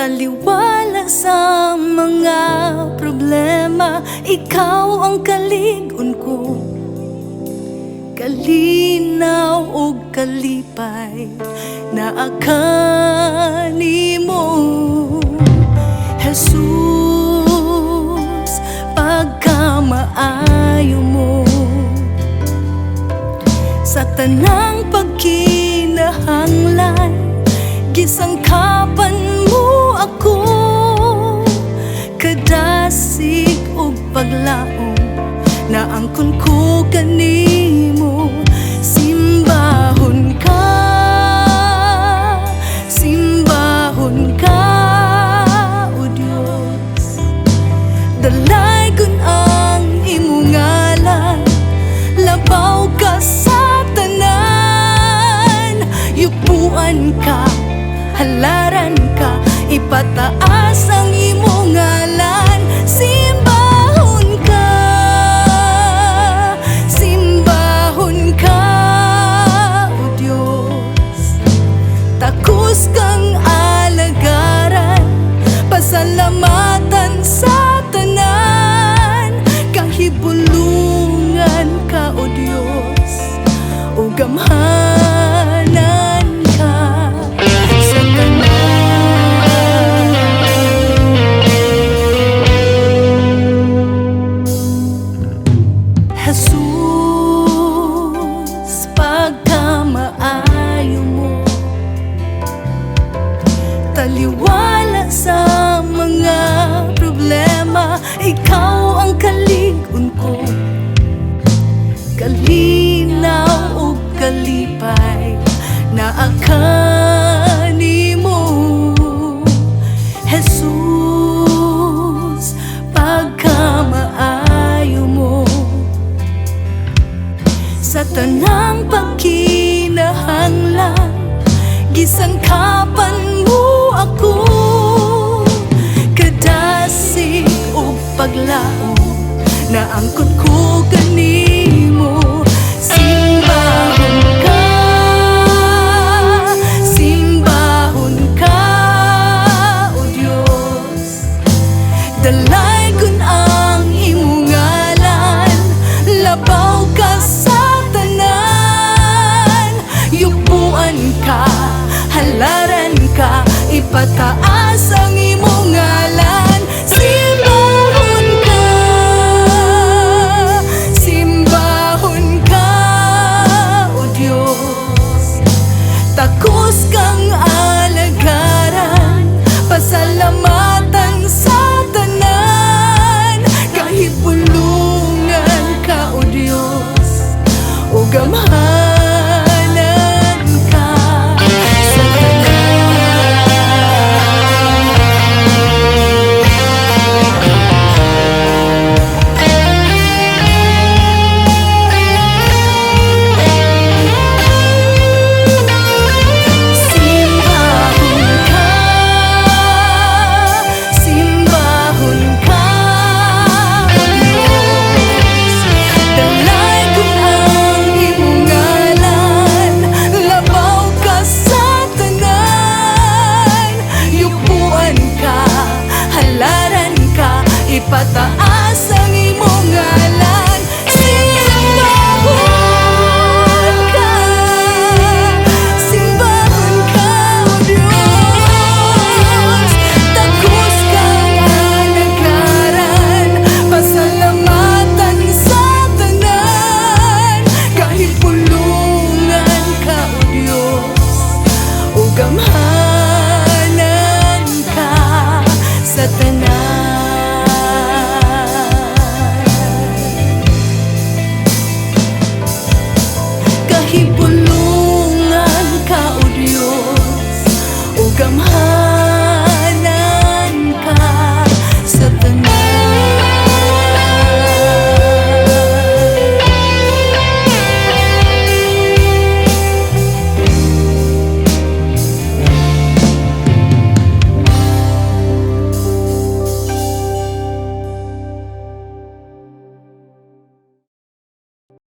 taliwala sa mga problema Ikaw ang kaligon ko. Kalinaw o kalipay na akani mo. Jesus, pagkamaayo mo. Sa tanang pagkinahanglan Gisang kapan ako Kadasig o paglaom Na angkon ko kanimo Ipataas ang imong ngalan Simbahon ka. Simbahon ka, O Diyos. Takus kang alagaran Pasalamatan sa tanan. Kahibulungan ka, O Diyos O gamhanan Taliwala sa mga problema Ikaw ang kaligon ko. Kalinaw o kalipay Na akani mo. Jesus, pagkamaayo mo. Sa tanang pagkinahanglan Gisangkapan mo Labaw ka sa tanan. Yupuan ka, halaran ka Ipataas O gamhanan que